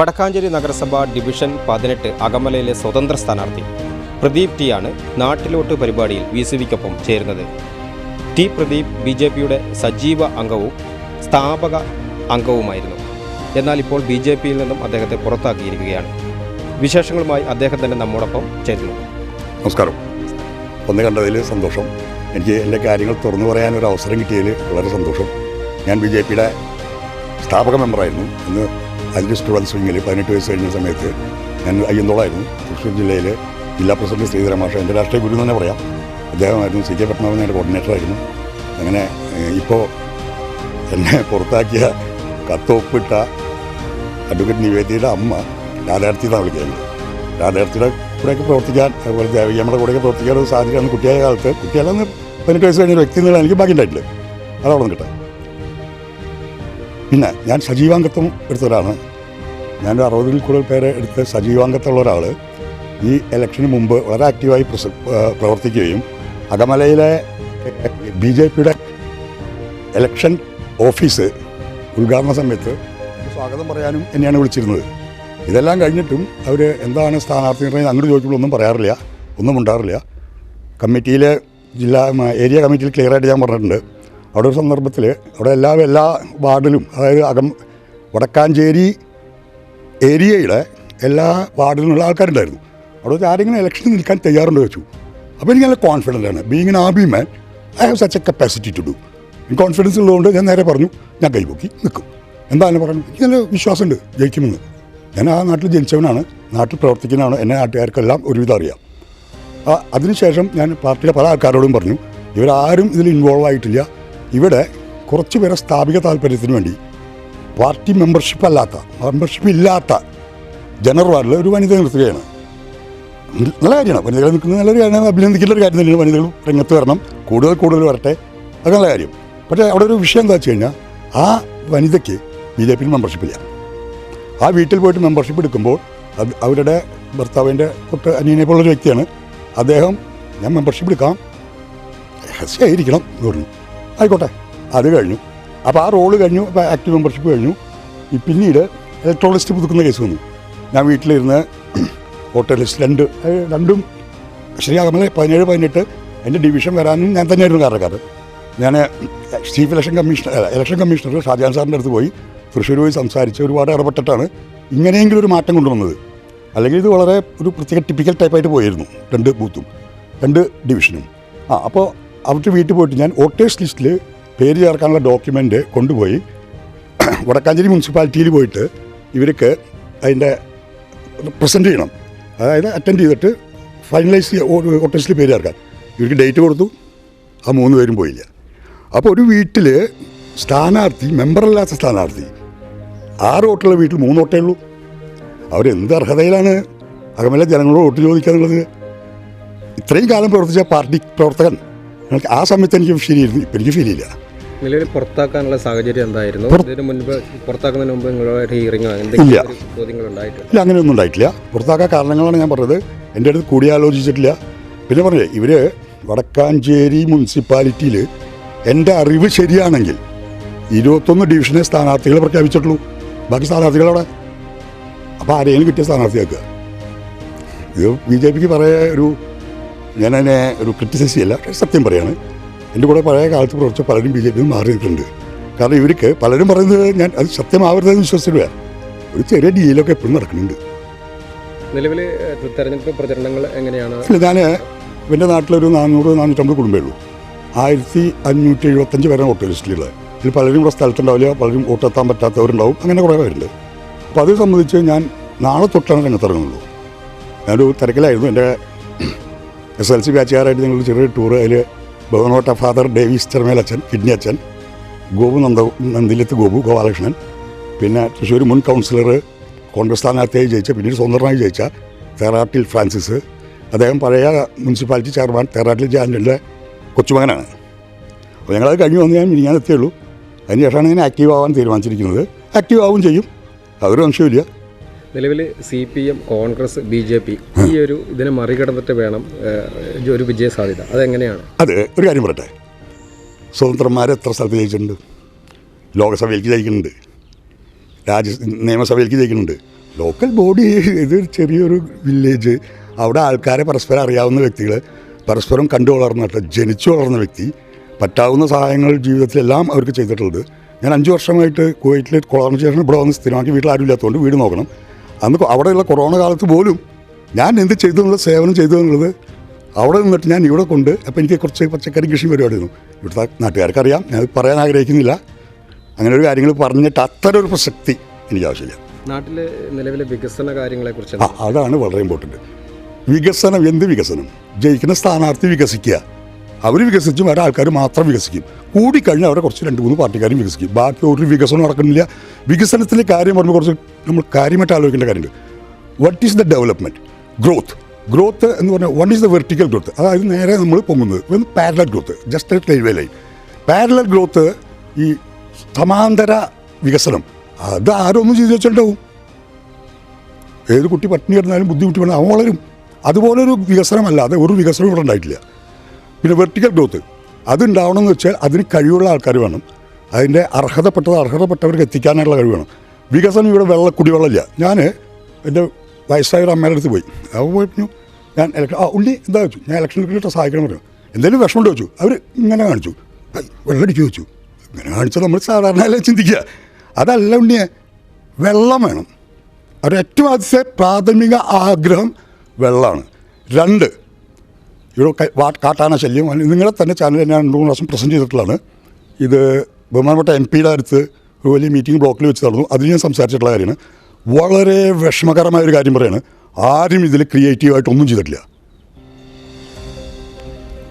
വടക്കാഞ്ചേരി നഗരസഭ ഡിവിഷൻ പതിനെട്ട് അകമലയിലെ സ്വതന്ത്ര സ്ഥാനാർത്ഥി പ്രദീപ് ടി ആണ് നാട്ടിലോട്ട് പരിപാടിയിൽ വി സി വിക്കൊപ്പം ചേരുന്നത്. ടി പ്രദീപ് ബി ജെ പിയുടെ സജീവ അംഗവും സ്ഥാപക അംഗവുമായിരുന്നു. എന്നാൽ ഇപ്പോൾ ബി ജെ പിയിൽ നിന്നും അദ്ദേഹത്തെ പുറത്താക്കിയിരിക്കുകയാണ്. വിശേഷങ്ങളുമായി അദ്ദേഹം തന്നെ നമ്മോടൊപ്പം ചേരുന്നു. നമസ്കാരം. ഒന്ന് കണ്ടതിൽ സന്തോഷം. എനിക്ക് എല്ലാ കാര്യങ്ങൾ തുറന്നു പറയാൻ ഒരു അവസരം കിട്ടിയതിൽ വളരെ സന്തോഷം. ഞാൻ ബി ജെ പിയുടെ സ്ഥാപക മെമ്പറായിരുന്നു. ഇന്ന് അതിന്റെ സ്റ്റുഡൻസ് വിങ്ങിൽ പതിനെട്ട് വയസ്സ് കഴിഞ്ഞ സമയത്ത് ഞാൻ അയ്യന്തോളായിരുന്നു തൃശ്ശൂർ ജില്ലയിലെ ജില്ലാ പ്രസിഡന്റ് ശ്രീധര മാഷ. എന്റെ രാഷ്ട്രീയ ഗുരു തന്നെ പറയാം. അദ്ദേഹമായിരുന്നു സി കെ പത്മനാഭൻ എന്റെ കോർഡിനേറ്ററായിരുന്നു അങ്ങനെ ഇപ്പോൾ എന്നെ പുറത്താക്കിയ കത്തൊപ്പിട്ട അഡ്വക്കേറ്റ് നിവേദിയുടെ അമ്മ രാധാർത്ഥി എന്നാണ് വിളിക്കുന്നത്. രാധാർത്ഥിയുടെ കൂടെയൊക്കെ പ്രവർത്തിക്കാൻ അതുപോലെ ദേവിയമ്മയുടെ കൂടെയൊക്കെ പ്രവർത്തിക്കാൻ ഒരു കുട്ടിയായ കാലത്ത് കുട്ടിയല്ലെന്ന് പതിനെട്ട് വയസ്സ് കഴിഞ്ഞ വ്യക്തി എന്നുള്ള എനിക്ക് ഭാഗ്യമുണ്ടായിട്ടില്ല അതവിടെ നിൽക്കട്ടെ പിന്നെ ഞാൻ സജീവാംഗത്വം എടുത്ത ഒരാളാണ് ഞാനൊരു അറുപതിൽ കൂടുതൽ പേരെ എടുത്ത് സജീവാംഗത്തുള്ള ഒരാൾ ഈ ഇലക്ഷന് മുമ്പ് വളരെ ആക്റ്റീവായി പ്രവർത്തിക്കുകയും അകമലയിലെ ബി ജെ പിയുടെ ഇലക്ഷൻ ഓഫീസ് ഉദ്ഘാടന സമയത്ത് സ്വാഗതം പറയാനും എന്നെയാണ് വിളിച്ചിരുന്നത്. ഇതെല്ലാം കഴിഞ്ഞിട്ടും അവർ എന്താണ് സ്ഥാനാർത്ഥി നിർണയം അങ്ങോട്ട് ചോദിക്കുമ്പോൾ ഒന്നും പറയാറില്ല ഒന്നും ഉണ്ടാറില്ല കമ്മിറ്റിയിലെ ജില്ലാ ഏരിയ കമ്മിറ്റിയിൽ ക്ലിയറായിട്ട് ഞാൻ പറഞ്ഞിട്ടുണ്ട്. അവിടെ ഒരു സന്ദർഭത്തിൽ അവിടെ എല്ലാ എല്ലാ വാർഡിലും അതായത് അകം വടക്കാഞ്ചേരി ഏരിയയുടെ എല്ലാ വാർഡിലുള്ള ആൾക്കാരുണ്ടായിരുന്നു. അവിടെ വെച്ച് ആരെങ്കിലും ഇലക്ഷന് നിൽക്കാൻ തയ്യാറുണ്ടോ വെച്ചു അപ്പോൾ എനിക്ക് നല്ല കോൺഫിഡന്റ് ആണ്. Being abbey man I have such a capacity to do confidence ഉള്ളതുകൊണ്ട് ഞാൻ നേരെ പറഞ്ഞു ഞാൻ കൈപൊക്കി നിൽക്കും. എന്താണ് പറഞ്ഞു എനിക്ക് നല്ല വിശ്വാസമുണ്ട് ജയിക്കുമെന്ന്. ഞാൻ ആ നാട്ടിൽ ജനിച്ചവനാണ് നാട്ടിൽ പ്രവർത്തിക്കുന്നതാണ് എന്നെ നാട്ടുകാർക്കെല്ലാം ഒരുവിധം അറിയാം. അതിനുശേഷം ഞാൻ പാർട്ടിയിലെ പല ആൾക്കാരോടും പറഞ്ഞു ഇവരാരും ഇതിൽ ഇൻവോൾവ് ആയിട്ടില്ല. ഇവിടെ കുറച്ച് പേരെ സ്ഥാപിക താല്പര്യത്തിന് വേണ്ടി. പാർട്ടി മെമ്പർഷിപ്പ് അല്ലാത്ത മെമ്പർഷിപ്പ് ഇല്ലാത്ത ജനറൽ വാർഡിൽ ഒരു വനിത നിർത്തുകയാണ്. നല്ല കാര്യമാണ്. വനിതകൾ നിൽക്കുന്നത് നല്ലൊരു കാര്യമാണ്. അഭിനന്ദിക്കേണ്ട ഒരു കാര്യം തന്നെയാണ് വനിതകൾ രംഗത്ത് വരണം. കൂടുതൽ കൂടുതൽ വരട്ടെ. അത് നല്ല കാര്യം. പക്ഷേ അവിടെ ഒരു വിഷയം എന്താ വെച്ച് കഴിഞ്ഞാൽ ആ വനിതയ്ക്ക് ബി ജെ പിയിൽ മെമ്പർഷിപ്പില്ല ആ വീട്ടിൽ പോയിട്ട് മെമ്പർഷിപ്പ് എടുക്കുമ്പോൾ അത് അവരുടെ ഭർത്താവിന്റെ തൊട്ട് അനിയനെ പോലുള്ളൊരു വ്യക്തിയാണ്. അദ്ദേഹം ഞാൻ മെമ്പർഷിപ്പ് എടുക്കാം. രഹസ്യമായിരിക്കണം എന്ന് പറഞ്ഞു. ആയിക്കോട്ടെ. അത് കഴിഞ്ഞു. അപ്പോൾ ആ റോൾ കഴിഞ്ഞു ആക്റ്റീവ് മെമ്പർഷിപ്പ് കഴിഞ്ഞു. ഈ പിന്നീട് ഇലക്ട്രോൺ ലിസ്റ്റ് പുതുക്കുന്ന കേസ് വന്നു. ഞാൻ വീട്ടിലിരുന്ന് വോട്ടർ ലിസ്റ്റ് രണ്ട് രണ്ടും ശരിയാകുമ്പോൾ പതിനേഴ് പതിനെട്ട് എന്റെ ഡിവിഷൻ വരാനും ഞാൻ തന്നെയായിരുന്നു കാരണക്കാരൻ. ഞാൻ chief election commissioner election commissioner Shajan സാറിന്റെ അടുത്ത് പോയി തൃശ്ശൂർ പോയി സംസാരിച്ച് ഒരുപാട് ഇടപെട്ടിട്ടാണ് ഇങ്ങനെയെങ്കിലും ഒരു മാറ്റം കൊണ്ടുവന്നത്. അല്ലെങ്കിൽ ഇത് വളരെ ഒരു പ്രത്യേക ടിപ്പിക്കൽ ടൈപ്പായിട്ട് പോയിരുന്നു. രണ്ട് ബൂത്തും രണ്ട് ഡിവിഷനും ആ അപ്പോൾ അവരുടെ വീട്ടിൽ പോയിട്ട് ഞാൻ വോട്ടേഴ്സ് ലിസ്റ്റിൽ പേര് ചേർക്കാനുള്ള ഡോക്യുമെന്റ് കൊണ്ടുപോയി. വടക്കാഞ്ചേരി മുനിസിപ്പാലിറ്റിയിൽ പോയിട്ട് ഇവർക്ക് അതിന്റെ പ്രസന്റ് ചെയ്യണം. അതായത് അറ്റൻഡ് ചെയ്തിട്ട് ഫൈനലൈസ് വോട്ടേഴ്സിൽ പേര് ചേർക്കാൻ. ഇവർക്ക് ഡേറ്റ് കൊടുത്തു. ആ മൂന്ന് പേരും പോയില്ല. അപ്പോൾ ഒരു വീട്ടിൽ സ്ഥാനാർത്ഥി മെമ്പറല്ലാത്ത സ്ഥാനാർത്ഥി ആറ് വോട്ടുള്ള വീട്ടിൽ മൂന്ന് വോട്ടേ ഉള്ളൂ. അവരെന്ത് അർഹതയിലാണ്? അകമല ജനങ്ങളോട് വോട്ട് ചോദിക്കുക ഇത്രയും കാലം പ്രവർത്തിച്ച പാർട്ടി പ്രവർത്തകൻ എനിക്ക് ആ സമയത്ത് എനിക്ക് ഫീൽ ചെയ്തിരുന്നു. ഇപ്പം എനിക്ക് ഫീൽ ചെയ്യില്ല. നിലവിൽ പുറത്താക്കാനുള്ള സാഹചര്യം എന്തായിരുന്നു? ഇതിന് മുൻപ് പുറത്താക്കുന്നതിന് മുമ്പ് നിങ്ങളുമായിട്ട് ഹിയറിങ്ങോ ഇല്ല. എന്തെങ്കിലും ഒരു ചോദ്യങ്ങൾ ഉണ്ടായിട്ടുണ്ട്? ഇല്ല അങ്ങനെയൊന്നും ഉണ്ടായിട്ടില്ല. പുറത്താക്കാൻ കാരണങ്ങളാണ് ഞാൻ പറഞ്ഞത്. എന്റെ അടുത്ത് കൂടിയാലോചിച്ചിട്ടില്ല. പിന്നെ പറഞ്ഞേ ഇവർ വടക്കാഞ്ചേരി മുനിസിപ്പാലിറ്റിയിൽ എന്റെ അറിവ് ശരിയാണെങ്കിൽ ഇരുപത്തൊന്ന് ഡിവിഷനെ സ്ഥാനാർത്ഥികൾ പ്രഖ്യാപിച്ചിട്ടുള്ളൂ. ബാക്കി സ്ഥാനാർത്ഥികളവിടെ അപ്പോൾ ആരെങ്കിലും കിട്ടിയ സ്ഥാനാർത്ഥിയാക്കുക. ഇത് ബി ജെ പിക്ക് പറയാ ഒരു ഞാൻ അതിനെ ഒരു ക്രിറ്റിസൈസ് ചെയ്യില്ല സത്യം പറയാണ്. എന്റെ കൂടെ പഴയ കാലത്ത് പ്രവർത്തിച്ച പലരും ബി ജെ പിയിൽ മാറി നിൽക്കുന്നുണ്ട് കാരണം ഇവർക്ക് പലരും പറയുന്നത് ഞാൻ അത് സത്യമാവരുതെന്ന് വിശ്വസിച്ചില്ല ഒരു ചെറിയ ഡീലൊക്കെ എപ്പോഴും നടക്കുന്നുണ്ട്. നിലവിൽ തെരഞ്ഞെടുപ്പ് പ്രചരണങ്ങൾ എങ്ങനെയാണ്? ഇല്ല ഞാൻ എന്റെ നാട്ടിലൊരു നാനൂറ് നാനൂറ്റമ്പത് കുടുംബമേ ഉള്ളൂ. ആയിരത്തി അഞ്ഞൂറ്റി എഴുപത്തഞ്ച് പേരാണ് വോട്ടർ ലിസ്റ്റിലുള്ളത് ഇതിൽ പലരും ഇവിടെ സ്ഥലത്തുണ്ടാവില്ല പലരും വോട്ടെത്താൻ പറ്റാത്തവരുണ്ടാവും അങ്ങനെ കുറേ പേരുണ്ട്. അപ്പോൾ അത് സംബന്ധിച്ച് ഞാൻ നാളെ തൊട്ടാണ് രംഗത്തിറങ്ങുള്ളൂ ഞാനൊരു തിരക്കിലായിരുന്നു എന്റെ എസ് എൽ സി ബാച്ചുകാരായിട്ട് ഞങ്ങൾ ചെറിയൊരു ടൂർ അതിൽ ബഹുനോട്ട ഫാദർ ഡേവിസ് ചെറുമേലച്ഛൻ കിഡ്നി അച്ഛൻ ഗോപു നന്ദ നന്ദിലത്ത് ഗോപു ഗോപാലകൃഷ്ണൻ പിന്നെ തൃശ്ശൂർ മുൻ കൗൺസിലർ കോൺഗ്രസ് സ്ഥാനാർത്ഥിയായി ജയിച്ച പിന്നീട് സ്വന്തമായി ജയിച്ച തേറാട്ടിൽ ഫ്രാൻസിസ്. അദ്ദേഹം പഴയ മുനിസിപ്പാലിറ്റി ചെയർമാൻ തേറാട്ടിൽ ജാൻഡിന്റെ കൊച്ചുമകനാണ്. അപ്പോൾ ഞങ്ങളത് കഴിഞ്ഞു വന്ന് ഞാൻ മിനിഞ്ഞാൻ എത്തിയുള്ളൂ അതിന് ശേഷമാണ് ഞാൻ ആക്റ്റീവ് ആവാൻ തീരുമാനിച്ചിരിക്കുന്നത്. ആക്റ്റീവ് ആവും ചെയ്യും. അതൊരു സംശയമില്ല നിലവിൽ C P M Congress B J P ഈ ഒരു ഇതിനെ മറികടന്നിട്ട് വേണം ഒരു വിജയ സാധ്യത അതെങ്ങനെയാണ്? അതെ ഒരു കാര്യം പറട്ടെ സ്വതന്ത്രന്മാർ എത്ര സ്ഥലത്ത് ജയിച്ചിട്ടുണ്ട്? ലോകസഭയിലേക്ക് ജയിക്കുന്നുണ്ട്. രാജ്യ നിയമസഭയിലേക്ക് ജയിക്കുന്നുണ്ട്. ലോക്കൽ ബോഡി ഇത് ചെറിയൊരു വില്ലേജ്. അവിടെ ആൾക്കാരെ പരസ്പരം അറിയാവുന്ന വ്യക്തികൾ പരസ്പരം കണ്ടു വളർന്നിട്ട് ജനിച്ചു വളർന്ന വ്യക്തി പറ്റാവുന്ന സഹായങ്ങൾ ജീവിതത്തിലെല്ലാം അവർക്ക് ചെയ്തിട്ടുള്ളത്. ഞാൻ അഞ്ച് വർഷമായിട്ട് കുവൈറ്റിൽ കുളർന്ന ശേഷം ഇവിടെ വന്ന് സ്ഥിരമാക്കി വീട്ടിൽ ആരും ഇല്ലാത്തതുകൊണ്ട് വീട് നോക്കണം. അന്ന് അവിടെയുള്ള കൊറോണ കാലത്ത് പോലും ഞാൻ എന്ത് ചെയ്തു എന്നുള്ളത് സേവനം ചെയ്തു എന്നുള്ളത് അവിടെ നിന്നിട്ട് ഞാൻ ഇവിടെ കൊണ്ട് അപ്പോൾ എനിക്ക് കുറച്ച് പച്ചക്കറി കൃഷി പരിപാടിയായിരുന്നു. ഇവിടുത്തെ നാട്ടുകാർക്കറിയാം. ഞാൻ പറയാൻ ആഗ്രഹിക്കുന്നില്ല. അങ്ങനെ ഒരു കാര്യങ്ങൾ പറഞ്ഞിട്ട് അത്ര ഒരു പ്രസക്തി എനിക്ക് ആവശ്യമില്ല. നാട്ടിലെ നിലവിലെ വികസന കാര്യങ്ങളെക്കുറിച്ച് ആ അതാണ് വളരെ ഇമ്പോർട്ടന്റ് വികസനം എന്ത് വികസനം? ജയിക്കുന്ന സ്ഥാനാർത്ഥി വികസിക്കുക. അവർ വികസിച്ചും വേറെ ആൾക്കാർ മാത്രം വികസിക്കും. കൂടിക്കഴിഞ്ഞാൽ അവരെ കുറച്ച് രണ്ട് മൂന്ന് പാർട്ടിക്കാരും വികസിക്കും. ബാക്കി ഒരു വികസനം നടക്കുന്നില്ല. വികസനത്തിന്റെ കാര്യം പറയുമ്പോൾ കുറച്ച് നമ്മൾ കാര്യമായിട്ട് ആലോചിക്കേണ്ട കാര്യമുണ്ട്. What is the development growth growth എന്ന് പറഞ്ഞാൽ one is the vertical growth അതായത് നേരെ നമ്മൾ പൊങ്ങുന്നത്. Parallel growth just railway line parallel growth ഈ സമാന്തര വികസനം. അത് ആരൊന്നും ചെയ്തു വെച്ചിട്ടുണ്ടാവും. ഏത് കുട്ടി പട്ടിണി കിടന്നാലും ബുദ്ധിമുട്ടി വേണം. അവൻ വളരും. അതുപോലൊരു വികസനമല്ലാതെ ഒരു വികസനം ഇവിടെ ഉണ്ടായിട്ടില്ല. പിന്നെ വെർട്ടിക്കൽ ഗ്രോത്ത് അതുണ്ടാവണം എന്ന് വെച്ചാൽ അതിന് കഴിവുള്ള ആൾക്കാർ വേണം. അതിന്റെ അർഹതപ്പെട്ടത് അർഹതപ്പെട്ടവർക്ക് എത്തിക്കാനുള്ള കഴിവ് വേണം. വികസനം ഇവിടെ വെള്ള കുടിവെള്ളമില്ല. ഞാൻ എന്റെ വയസ്സായ ഒരു അമ്മയുടെ അടുത്ത് പോയി. അവ പറഞ്ഞു ഞാൻ ഇലക്ഷൻ ആ ഉള്ളി എന്താ വെച്ചു ഞാൻ ഇലക്ഷൻ കിട്ടിയിട്ട് സഹായിക്കണം പറഞ്ഞു. എന്തെങ്കിലും വിഷമം വെച്ചു അവർ ഇങ്ങനെ കാണിച്ചു. "ഐ, വെള്ളമടിച്ചു വെച്ചു ഇങ്ങനെ കാണിച്ചാൽ നമ്മൾ സാധാരണ ചിന്തിക്കുക. അതല്ല ഉണ്ണിയെ വെള്ളം വേണം. അവരുടെ ഏറ്റവും ആദ്യത്തെ പ്രാഥമിക ആഗ്രഹം വെള്ളമാണ്. രണ്ട് ഇവിടെ കാട്ടാന ശല്യം. നിങ്ങളെ തന്നെ ചാനൽ ഞാൻ രണ്ട് മൂന്ന് പ്രാവശ്യം പ്രസന്റ് ചെയ്തിട്ടുള്ളതാണ്. ഇത് ബഹുമാനപ്പെട്ട എം പിയുടെ അടുത്ത് ഒരു വലിയ മീറ്റിംഗ് ബ്ലോക്കിൽ വെച്ച് നടന്നു. അതിൽ ഞാൻ സംസാരിച്ചിട്ടുള്ള കാര്യമാണ്. വളരെ വിഷമകരമായ ഒരു കാര്യം പറയാണ്. ആരും ഇതിൽ ക്രിയേറ്റീവായിട്ടൊന്നും ചെയ്തിട്ടില്ല.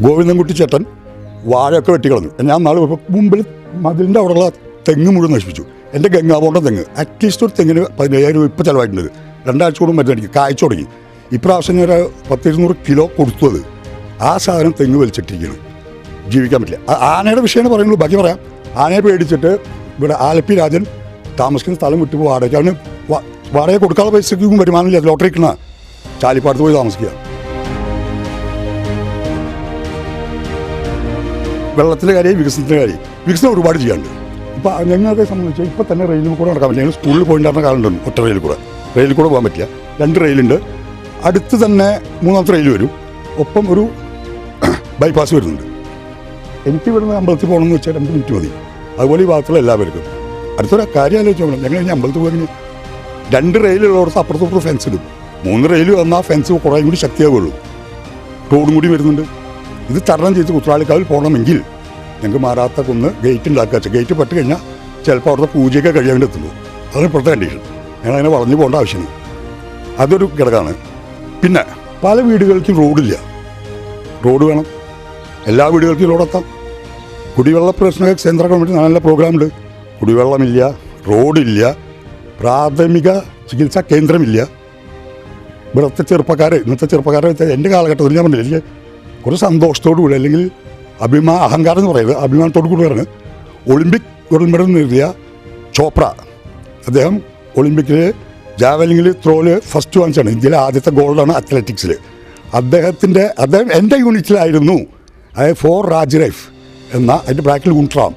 ഗോവിന്ദൻകുട്ടി ചേട്ടൻ വാഴയൊക്കെ വെട്ടിക്കളഞ്ഞു. ഞാൻ നാളെ ഇപ്പോൾ മുമ്പിൽ മതിലിന്റെ അവിടെയുള്ള തെങ്ങ് മുഴുവൻ നശിപ്പിച്ചു. എന്റെ ഗംഗാബോണ്ട തെങ്ങ്. അറ്റ്ലീസ്റ്റ് ഒരു തെങ്ങിന് പതിനയ്യായിരം രൂപ ഇപ്പോൾ ചിലവായിട്ടുണ്ട്. രണ്ടാഴ്ച കൂടും മരുന്നടിക്കും കായ്ച്ചു തുടങ്ങി. ഇപ്രാവശ്യം ഞാൻ പത്തിരുന്നൂറ് കിലോ കൊടുത്തു അത് ആ സാധനം തെങ്ങ് വലിച്ചിട്ടിരിക്കുന്നു. ജീവിക്കാൻ പറ്റില്ല. ആനയുടെ വിഷയമാണ് പറയുള്ളൂ ബാക്കി പറയാം. ആനയെ പേടിച്ചിട്ട് ഇവിടെ ആലപ്പി രാജൻ താമസിക്കുന്ന സ്ഥലം വിട്ടു വാടക അവന് വാടക കൊടുക്കാനുള്ള പൈസയ്ക്കും വരുമാനമില്ല. ലോട്ടറി കിട്ടണ. ചാലിപ്പാടത്ത് പോയി താമസിക്കുക. വെള്ളത്തിന്റെ കാര്യം വികസനത്തിന്റെ കാര്യം. വികസനം ഒരുപാട് ചെയ്യാണ്ട് ഇപ്പോൾ ഞങ്ങളെ സംബന്ധിച്ച് ഇപ്പോൾ തന്നെ റെയിലിൽ കൂടെ നടക്കാൻ പറ്റില്ല. ഞങ്ങൾ സ്കൂളിൽ പോയിട്ടുണ്ടായിരുന്ന കാലമുണ്ട് ഒറ്റ റെയിൽ കൂടെ. റെയിലിൽ കൂടെ പോകാൻ പറ്റില്ല. രണ്ട് റെയിലുണ്ട്. അടുത്ത് തന്നെ മൂന്നാമത്തെ റെയിൽ വരും. ഒപ്പം ഒരു ബൈപ്പാസ് വരുന്നുണ്ട്. എനിക്ക് ഇവിടുന്ന് അമ്പലത്തിൽ പോകണമെന്ന് വെച്ചാൽ രണ്ട് മിനിറ്റ് മതി. അതുപോലെ ഈ ഭാഗത്തുള്ള എല്ലാവർക്കും. അടുത്തൊരു കാര്യം ആലോചിച്ച് നോക്കണം. ഞങ്ങൾ ഇനി അമ്പലത്തിൽ പോയി രണ്ട് റെയിലുള്ളവർക്ക് അപ്പുറത്തോട്ട് ഫെൻസ് ഇടും. മൂന്ന് റെയിൽ വന്നാൽ ഫെൻസ് കുറേ കൂടി ശക്തിയാവുള്ളൂ റോഡും കൂടി വരുന്നുണ്ട്. ഇത് തരണം ചെയ്ത് കുത്രാളിക്കാവിൽ പോകണമെങ്കിൽ ഞങ്ങൾക്ക് മാറാത്ത കുന്ന് ഗേറ്റ് ഉണ്ടാക്കുക ഗേറ്റ് പെട്ട് കഴിഞ്ഞാൽ ചിലപ്പോൾ അവിടുത്തെ പൂജയൊക്കെ കഴിയാൻ എത്തുള്ളൂ അതാണ് ഇപ്പോഴത്തെ കണ്ടീഷൻ ഞങ്ങളങ്ങനെ വളഞ്ഞു പോകേണ്ട ആവശ്യമില്ല. അതൊരു ഘടകമാണ്. പിന്നെ പല വീടുകൾക്കും റോഡില്ല റോഡ് വേണം. എല്ലാ വീടുകൾക്കും റോഡെത്താം കുടിവെള്ള പ്രശ്ന കേന്ദ്ര കമ്മിറ്റി നല്ല പ്രോഗ്രാമുണ്ട്. കുടിവെള്ളമില്ല റോഡില്ല പ്രാഥമിക ചികിത്സാ കേന്ദ്രമില്ല. ഇവിടുത്തെ ചെറുപ്പക്കാർ ഇന്നത്തെ ചെറുപ്പക്കാരെ വെച്ചാൽ എന്റെ കാലഘട്ടത്തിൽ ഞാൻ പറഞ്ഞില്ല എനിക്ക് കുറച്ച് സന്തോഷത്തോടു കൂടി അല്ലെങ്കിൽ അഭിമാ അഹങ്കാരം എന്ന് പറയുന്നത് അഭിമാനത്തോടു കൂടിയാണ് ഒളിമ്പിക് ഗോൾഡ് മെഡൽ നേടിയ ചോപ്ര. അദ്ദേഹം ഒളിമ്പിക്കിൽ ജാവലിങ്ങിൽ ത്രോൽ ഫസ്റ്റ് വാങ്ങിച്ചാണ് ഇന്ത്യയിലെ ആദ്യത്തെ ഗോൾഡാണ് അത്ലറ്റിക്സിൽ അദ്ദേഹത്തിന്റെ അദ്ദേഹം എന്റെ യൂണിറ്റിലായിരുന്നു അതായത് ഫോർ രാജ് റൈഫ് എന്ന അതിന്റെ ബ്രാക്കിൽ ഉൺട്രാം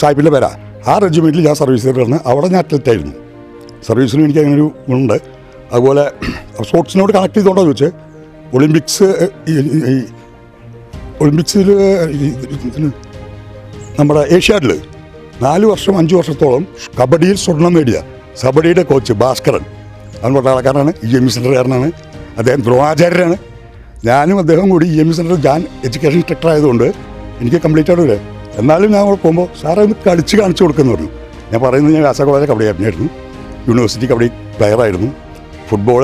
സാഹിബിന്റെ പേരാ. ആ റെജിമെന്റിൽ ഞാൻ സർവീസ് ചെയ്തിട്ടാണ് അവിടെ ഞാൻ അത്ലറ്റായിരുന്നു സർവീസിനും എനിക്ക് അങ്ങനെ ഒരു ഗുണുണ്ട്. അതുപോലെ സ്പോർട്സിനോട് കണക്ട് ചെയ്തുകൊണ്ടോ ചോദിച്ചത് ഒളിമ്പിക്സ് ഈ- ഈ- ഈ ഒളിമ്പിക്സിൽ നമ്മുടെ ഏഷ്യാഡിൽ നാല് വർഷം അഞ്ച് വർഷത്തോളം കബഡിയിൽ സ്വർണം നേടിയ കബഡിയുടെ കോച്ച് ഭാസ്കരൻ. അവൻ പട്ടാളക്കാരനാണ്. ഇ എം സെന്ററുകാരനാണ് അദ്ദേഹം ദ്രോണാചാര്യരാണ്. ഞാനും അദ്ദേഹം കൂടി ഇ എം ഇ സെന്റർ ഞാൻ എഡ്യൂക്കേഷൻ ഇൻസ്ട്രക്ടർ ആയതുകൊണ്ട് എനിക്ക് കംപ്ലീറ്റ് ആയിട്ട് വരെ എന്നാലും ഞാൻ അവിടെ പോകുമ്പോൾ സാറേ ഒന്ന് കളിച്ച് കാണിച്ചു കൊടുക്കുന്നു പറഞ്ഞു. ഞാൻ പറയുന്നത് ഞാൻ കാസർഗോഡ് കബഡി ആയിരുന്നു യൂണിവേഴ്സിറ്റി കബഡി പ്ലെയറായിരുന്നു ഫുട്ബോൾ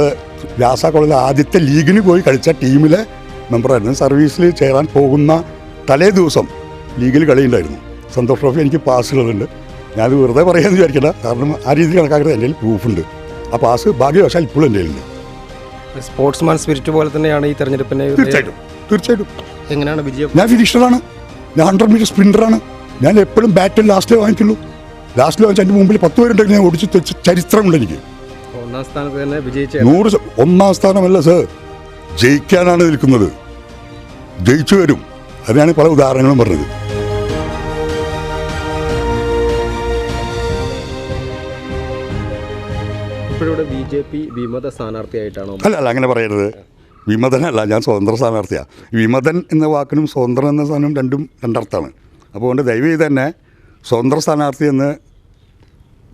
വ്യാസ കോളേജിൽ ആദ്യത്തെ ലീഗിന് പോയി കളിച്ച ടീമിലെ മെമ്പറായിരുന്നു സർവീസിൽ ചേരാൻ പോകുന്ന തലേ ദിവസം ലീഗിൽ കളിയുണ്ടായിരുന്നു. സന്തോഷ് ട്രോഫി എനിക്ക് പാസ്സുകളുണ്ട് ഞാനത് വെറുതെ പറയാമെന്ന് വിചാരിക്കണ്ട. കാരണം ആ രീതിയിൽ കണക്കാക്കുന്നത് എന്റെ കയ്യിൽ പ്രൂഫുണ്ട് ആ പാസ് ഭാഗ്യവശാൽ ഇപ്പോഴും എന്റെ കയ്യിലുണ്ട്. സ്പോർട്സ്മാൻ സ്പിരിറ്റ് പോലെ തന്നെയാണ് ഈ തെരഞ്ഞെടുപ്പിനെ തീർച്ചയായിട്ടും. തീർച്ചയായിട്ടും. എങ്ങനെയാണ് വിജയം? ഞാൻ ഫിനിഷറാണ് ഞാൻ ഹൺഡ്രഡ് മീറ്റർ സ്പ്രിന്ററാണ് ഞാൻ എപ്പോഴും ബാറ്റിൽ ലാസ്റ്റിലേ വാങ്ങിക്കുള്ളൂ. ലാസ്റ്റിൽ വാങ്ങിച്ച എന്റെ മുമ്പിൽ പത്ത് പേരുണ്ടെങ്കിൽ ഞാൻ ഓടിച്ച് തെച്ച് ചരിത്രമുണ്ട് എനിക്ക്. ഒന്നാം സ്ഥാനത്ത് തന്നെ വിജയിച്ച നൂറ് ഒന്നാം സ്ഥാനമല്ല സർ ജയിക്കാനാണ് നിൽക്കുന്നത്. ജയിച്ചു വരും. അതിനാണ് പല ഉദാഹരണങ്ങളും പറഞ്ഞത്. ഇപ്പോഴിവിടെ ബി ജെ പി വിമത സ്ഥാനാർത്ഥിയായിട്ടാണോ അല്ല അല്ല അങ്ങനെ പറയരുത്. വിമതനല്ല ഞാൻ സ്വതന്ത്ര സ്ഥാനാർത്ഥിയാണ് വിമതൻ എന്ന വാക്കിനും സ്വതന്ത്രം എന്ന സാധനം രണ്ടും രണ്ടർത്ഥമാണ്. അപ്പോൾ അതുകൊണ്ട് ദയവ് ചെയ്ത് തന്നെ സ്വതന്ത്ര സ്ഥാനാർത്ഥി എന്ന്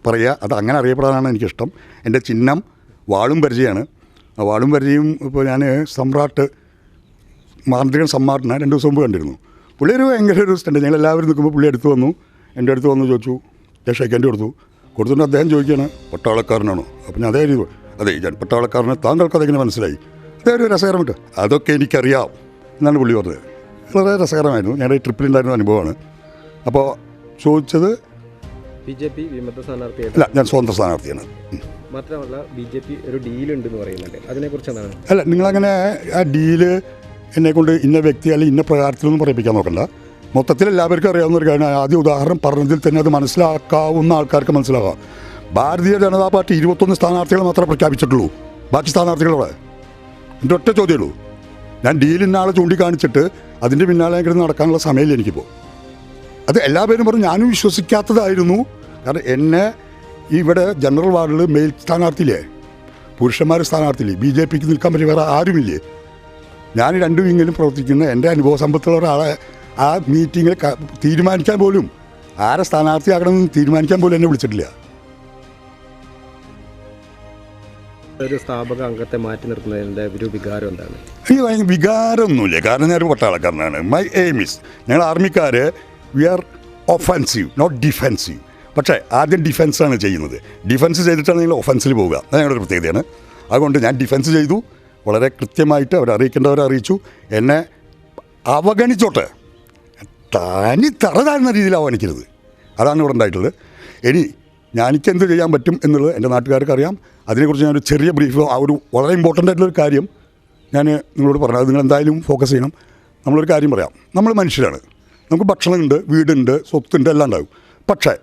പറയുക അത് അങ്ങനെ അറിയപ്പെടാനാണ് എനിക്കിഷ്ടം. എന്റെ ചിഹ്നം വാളും പരിചയമാണ്. ആ വാളും പരിചയം ഇപ്പോൾ ഞാൻ സമ്രാട്ട് മാന്ത്രികൻ സമ്മാട്ടിനെ രണ്ട് ദിവസം മുമ്പ് കണ്ടിരുന്നു. പുള്ളി ഭയങ്കര ഒരു സ്റ്റുണ്ട് ഞങ്ങൾ എല്ലാവരും നിൽക്കുമ്പോൾ പുള്ളി അടുത്ത് വന്നു. എന്റെ അടുത്ത് വന്നു ചോദിച്ചു ഞാൻ ഷൈക്കന്റെ കൊടുത്തു കൊടുത്തിട്ട് അദ്ദേഹം ചോദിക്കുകയാണ് പട്ടാളക്കാരനാണോ? അപ്പം ഞാൻ അതേ രീതി അതെ ഞാൻ പട്ടാളക്കാരനെ താങ്കൾക്ക് അതെങ്ങനെ മനസ്സിലായി? അതേ ഒരു രസകരമായിട്ട് അതൊക്കെ എനിക്കറിയാം. എന്നാണ് പുള്ളി പറഞ്ഞത്. വളരെ രസകരമായിരുന്നു. ഞാൻ ഈ ട്രിപ്പിലുണ്ടായിരുന്ന അനുഭവമാണ്. അപ്പോൾ ചോദിച്ചത് ബി ജെ പി വിമത സ്ഥാനാർത്ഥിയാണ് അല്ല ഞാൻ സ്വതന്ത്ര സ്ഥാനാർത്ഥിയാണ്. മാത്രമല്ല ബി ജെ പി ഒരു ഡീലുണ്ടെന്ന് പറയുന്നുണ്ട്. അതിനെക്കുറിച്ച് എന്താണ്? അല്ല നിങ്ങളങ്ങനെ ആ ഡീൽ എന്നെ കൊണ്ട് ഇന്ന വ്യക്തി അല്ലെങ്കിൽ ഇന്ന പ്രകാരത്തിലൊന്നും പറയിപ്പിക്കാൻ നോക്കണ്ട. മൊത്തത്തിൽ എല്ലാവർക്കും അറിയാവുന്ന ഒരു കാര്യമാണ്. ആദ്യ ഉദാഹരണം പറഞ്ഞതിൽ തന്നെ അത് മനസ്സിലാക്കാവുന്ന ആൾക്കാർക്ക് മനസ്സിലാകാം ഭാരതീയ ജനതാ പാർട്ടി ഇരുപത്തൊന്ന് സ്ഥാനാർത്ഥികൾ മാത്രമേ പ്രഖ്യാപിച്ചിട്ടുള്ളൂ. ബാക്കി സ്ഥാനാർത്ഥികളോടെ എന്റെ ഒറ്റ ചോദ്യമുള്ളൂ. ഞാൻ ഡീലിന്റെ ആളെ ചൂണ്ടിക്കാണിച്ചിട്ട് അതിന്റെ പിന്നാലെ കിടന്ന് നടക്കാനുള്ള സമയമില്ല എനിക്കിപ്പോൾ. അത് എല്ലാ പേരും പറഞ്ഞു ഞാനും വിശ്വസിക്കാത്തതായിരുന്നു. കാരണം എന്നെ ഇവിടെ ജനറൽ വാർഡിൽ മെയിൽ സ്ഥാനാർത്ഥിയില്ലേ? പുരുഷന്മാർ സ്ഥാനാർത്ഥിയില്ലേ? ബി ജെ പിക്ക് നിൽക്കാൻ പറ്റിയ വേറെ ആരുമില്ലേ? ഞാൻ രണ്ട് വിങ്ങിലും പ്രവർത്തിക്കുന്ന എന്റെ അനുഭവ സമ്പത്തുള്ള ഒരാളെ ആ മീറ്റിങ്ങിൽ തീരുമാനിക്കാൻ പോലും ആരെ സ്ഥാനാർത്ഥിയാക്കണമെന്ന് തീരുമാനിക്കാൻ പോലും എന്നെ വിളിച്ചിട്ടില്ല. ഒരു സ്ഥാപക അംഗത്തെ മാറ്റി നിർത്തുന്നതിന്റെ ഒരു വികാരം എന്താണ്? എനിക്ക് ഭയങ്കര വികാരമൊന്നുമില്ല. കാരണം ഞാനൊരു പട്ടാളക്കാരനാണ്. മൈ എയിം ഇസ് ഞങ്ങൾ ആർമിക്കാർ we are offensive not defensive പക്ഷേ ആദ്യം ഡിഫെൻസാണ് ചെയ്യുന്നത്. ഡിഫെൻസ് ചെയ്തിട്ടാണ് നിങ്ങൾ ഒഫൻസിൽ പോവുക. അത് ഞങ്ങളുടെ ഒരു പ്രത്യേകതയാണ്. അതുകൊണ്ട് ഞാൻ ഡിഫെൻസ് ചെയ്തു. വളരെ കൃത്യമായിട്ട് അവർ അറിയിക്കേണ്ടവരെ അറിയിച്ചു. എന്നെ അവഗണിച്ചോട്ടെ. തനി തറ താഴ്ന്ന രീതിയിൽ ആവാനിക്കരുത് അതാണ് ഇവിടെ ഉണ്ടായിട്ടുള്ളത്. ഇനി ഞാനിക്ക് എന്ത് ചെയ്യാൻ പറ്റും എന്നുള്ളത് എന്റെ നാട്ടുകാർക്ക് അറിയാം. അതിനെക്കുറിച്ച് ഞാനൊരു ചെറിയ ബ്രീഫ് ആ ഒരു വളരെ ഇമ്പോർട്ടന്റ് ആയിട്ടുള്ളൊരു കാര്യം ഞാൻ നിങ്ങളോട് പറഞ്ഞു അത് നിങ്ങൾ എന്തായാലും ഫോക്കസ് ചെയ്യണം. നമ്മളൊരു കാര്യം പറയാം. നമ്മൾ മനുഷ്യരാണ്. നമുക്ക് ഭക്ഷണമുണ്ട് വീടുണ്ട് സ്വത്തുണ്ട് എല്ലാം ഉണ്ടാകും. പക്ഷേ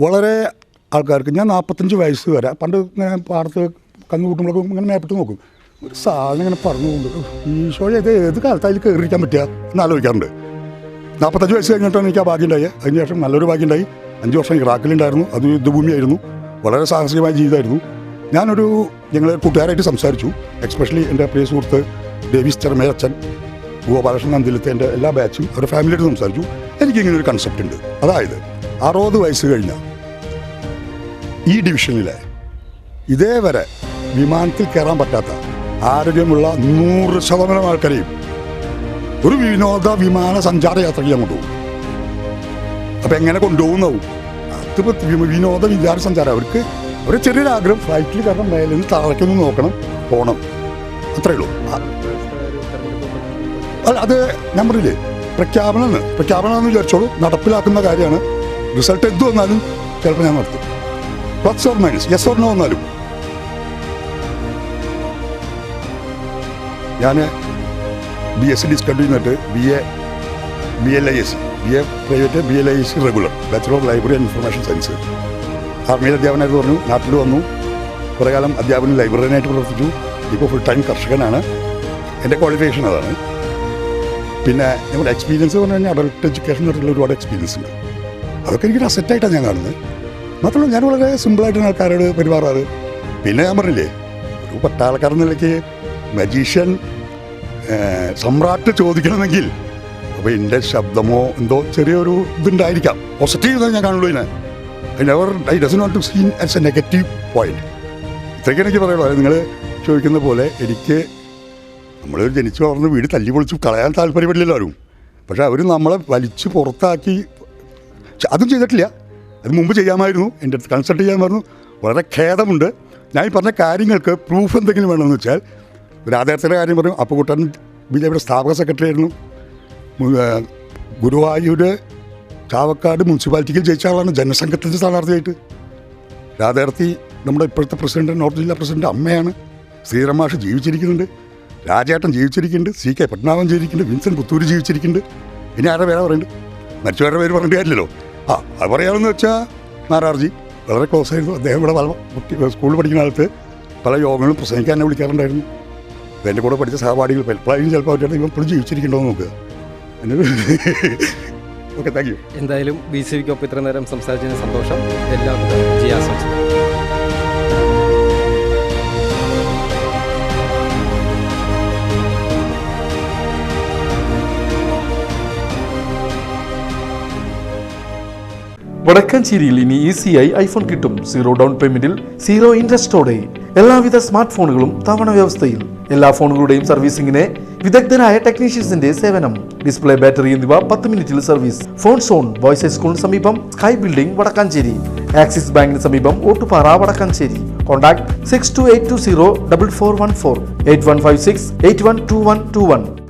വളരെ ആൾക്കാർക്ക് ഞാൻ നാൽപ്പത്തഞ്ച് വയസ്സ് വരെ പണ്ട് ഇങ്ങനെ പാടത്ത് കന്നു ഇങ്ങനെ മേപ്പിട്ട് നോക്കും. ഒരു സാധനം ഇങ്ങനെ പറഞ്ഞു കൊണ്ട് ഈശോയെ ഇത് ഏത് കാലത്ത് അതിൽ കയറിയിരിക്കാൻ പറ്റുക? എന്ന് ആലോചിക്കാറുണ്ട്. നാൽപ്പത്തഞ്ച് വയസ്സ് കഴിഞ്ഞിട്ടാണ് എനിക്ക് ആ ഭാഗ്യം ഉണ്ടായി അതിന് ശേഷം നല്ലൊരു ഭാഗ്യം ഉണ്ടായി. അഞ്ച് വർഷം ഇറാഖിലുണ്ടായിരുന്നു. അത് യുദ്ധഭൂമിയായിരുന്നു. വളരെ സാഹസികമായ ജീവിതമായിരുന്നു. ഞാനൊരു ഞങ്ങൾ കൂട്ടുകാരായിട്ട് സംസാരിച്ചു. എക്സ്പെഷ്യലി എന്റെ പ്രിയ സുഹൃത്ത് ഡേവിസ് ചെറമേച്ചൻ ഗോപാലകൃഷ്ണൻ നന്ദിലത്തെ എന്റെ എല്ലാ ബാച്ചും അവരുടെ ഫാമിലിയായിട്ട് സംസാരിച്ചു. എനിക്കിങ്ങനെ ഒരു കൺസെപ്റ്റ് ഉണ്ട്. അതായത് അറുപത് വയസ്സ് കഴിഞ്ഞ ഈ ഡിവിഷനിലെ ഇതേവരെ വിമാനത്തിൽ കയറാൻ പറ്റാത്ത ആരോഗ്യമുള്ള നൂറ് ശതമാനം ആൾക്കാരെയും ഒരു വിനോദ വിമാന സഞ്ചാര യാത്രയ്ക്ക് ഞാൻ കൊണ്ടുപോകും. അപ്പം എങ്ങനെ കൊണ്ടുപോകുന്നാവും വി- വിനോദ വിചാര സഞ്ചാരം. അവർക്ക് ഒരു ചെറിയൊരു ആഗ്രഹം. ഫ്ലൈറ്റിൽ കാരണം മേലിൽ നിന്ന് നോക്കണം. പോകണം അത്രയേ ഉള്ളൂ. അല്ല അത് ഞാൻ എന്ന് പ്രഖ്യാപനം എന്ന് വിചാരിച്ചോളൂ. നടപ്പിലാക്കുന്ന കാര്യമാണ്. റിസൾട്ട് എന്ത് വന്നാലും ചിലപ്പോൾ ഞാൻ നടത്തും. Plus or minus yes or no വന്നാലും. ഞാൻ ബി എസ് സി ഡിസ്കണ്ടിന്യൂ ചെയ്തിട്ട് B A B L I S B A private B L I S regular bachelor of library and information science ആർമിയിൽ അധ്യാപനമായിട്ട് പറഞ്ഞു നാട്ടിൽ വന്നു. കുറേ കാലം അധ്യാപനം ലൈബ്രറിയനായിട്ട് പ്രവർത്തിച്ചു. ഇപ്പോൾ ഫുൾ ടൈം കർഷകനാണ്. എന്റെ ക്വാളിഫിക്കേഷൻ അതാണ്. പിന്നെ നമ്മുടെ എക്സ്പീരിയൻസ് പറഞ്ഞു കഴിഞ്ഞാൽ അഡൽട്ട് എഡ്യൂക്കേഷൻ പറഞ്ഞിട്ടുള്ള ഒരുപാട് എക്സ്പീരിയൻസ് ഉണ്ട്. അതൊക്കെ എനിക്കൊരു അസറ്റായിട്ടാണ് ഞാൻ കാണുന്നത്. മാത്രമല്ല ഞാൻ വളരെ സിമ്പിളായിട്ടാണ് ആൾക്കാരോട് പെരുമാറാറ്. പിന്നെ ഞാൻ പറഞ്ഞില്ലേ ഒരു പട്ടാൾക്കാരെന്ന നിലയ്ക്ക് മജീഷ്യൻ സമ്രാട്ട് ചോദിക്കണമെങ്കിൽ. അപ്പോൾ എന്റെ ശബ്ദമോ എന്തോ ചെറിയൊരു ഇതുണ്ടായിരിക്കാം. പോസിറ്റീവ് ഞാൻ കാണുള്ളൂ ഇതിനെ. I doesn't not to seen as a negative point ഇത്രയ്ക്ക് എനിക്ക് പറയുള്ളൂ നിങ്ങൾ ചോദിക്കുന്ന പോലെ എനിക്ക് നമ്മൾ ജനിച്ചു വളർന്ന് വീട് തല്ലി പൊളിച്ച് കളയാൻ താല്പര്യപ്പെടില്ലല്ലോ ആരും. പക്ഷേ അവർ നമ്മളെ വലിച്ചു പുറത്താക്കി അതും ചെയ്തിട്ടില്ല. അത് മുമ്പ് ചെയ്യാമായിരുന്നു. എന്റെ അടുത്ത് കൺസൾട്ട് ചെയ്യാമായിരുന്നു. വളരെ ഖേദമുണ്ട്. ഞാൻ ഈ പറഞ്ഞ കാര്യങ്ങൾക്ക് പ്രൂഫ് എന്തെങ്കിലും വേണമെന്ന് വെച്ചാൽ ഒരു അദ്ദേഹത്തിന്റെ കാര്യം പറയും അപ്പുകുട്ടൻ ബി ജെ പിയുടെ സ്ഥാപക സെക്രട്ടറി ആയിരുന്നു. ഗുരുവായൂർ ചാവക്കാട് മുനിസിപ്പാലിറ്റിക്ക് ജയിച്ച ആളാണ്. ജനസംഘത്തിന്റെ സ്ഥാനാർത്ഥിയായിട്ട്. രാധാർത്ഥി നമ്മുടെ ഇപ്പോഴത്തെ പ്രസിഡന്റ് നോർത്ത് ജില്ലാ പ്രസിഡന്റ് അമ്മയാണ്. ശ്രീരമാഷ് ജീവിച്ചിരിക്കുന്നുണ്ട്. രാജേട്ടൻ ജീവിച്ചിരിക്കുന്നുണ്ട്. സി കെ പത്മനാഭൻ ജീവിച്ചിരിക്കുന്നുണ്ട് വിൻസെന്റ് പുത്തൂര് ജീവിച്ചിരിക്കുന്നുണ്ട്. ഇനി ആരുടെ പേരാ പറയുന്നുണ്ട് മരിച്ചവരുടെ പേര് പറഞ്ഞിട്ട് കാര്യമില്ലല്ലോ. ആ അത് പറയാമെന്ന് വെച്ചാൽ നാരാർജി. വളരെ ക്ലോസ് ആയിരുന്നു. അദ്ദേഹം ഇവിടെ പല സ്കൂളിൽ പഠിക്കുന്ന കാലത്ത് പല യോഗങ്ങളും പ്രസംഗിക്കാൻ വിളിക്കാറുണ്ടായിരുന്നു. എന്റെ കൂടെ പഠിച്ച സഹപാഠികൾ പലപ്പോഴും ചിലപ്പോൾ അവരുടെ ഇപ്പം ഇപ്പോഴും ജീവിച്ചിരിക്കണ്ടോ നോക്കുക ഓക്കെ താങ്ക് യു എന്തായാലും ബി സി വിക്കൊപ്പം ഇത്ര നേരം സംസാരിച്ചതിന് സന്തോഷം. എല്ലാവർക്കും വിജയാശംസകൾ വടക്കഞ്ചേരിയിൽ ഇനി ഈസിയായി ഐഫോൺ കിട്ടും. സീറോ ഡൗൺ പേയ്മെന്റിൽ സീറോ ഇൻട്രസ്റ്റോടെ എല്ലാവിധ സ്മാർട്ട് ഫോണുകളും തവണ വ്യവസ്ഥയിൽ എല്ലാ ഫോണുകളുടെയും സർവീസിംഗിന് വിദഗ്ധരായ ടെക്നീഷ്യൻസിന്റെ സേവനം. ഡിസ്പ്ലേ ബാറ്ററി എന്നിവ പത്ത് മിനിറ്റിൽ സർവീസ്. ഫോൺ സോൺ ബോയ്സ് ഹൈസ്കൂളിന് സമീപം സ്കൈ ബിൽഡിംഗ് വടക്കാഞ്ചേരി. ആക്സിസ് ബാങ്കിന് സമീപം Ottupara Wadakkanchery. Contact six two eight two zero double four one four eight one five six eight one two one two one.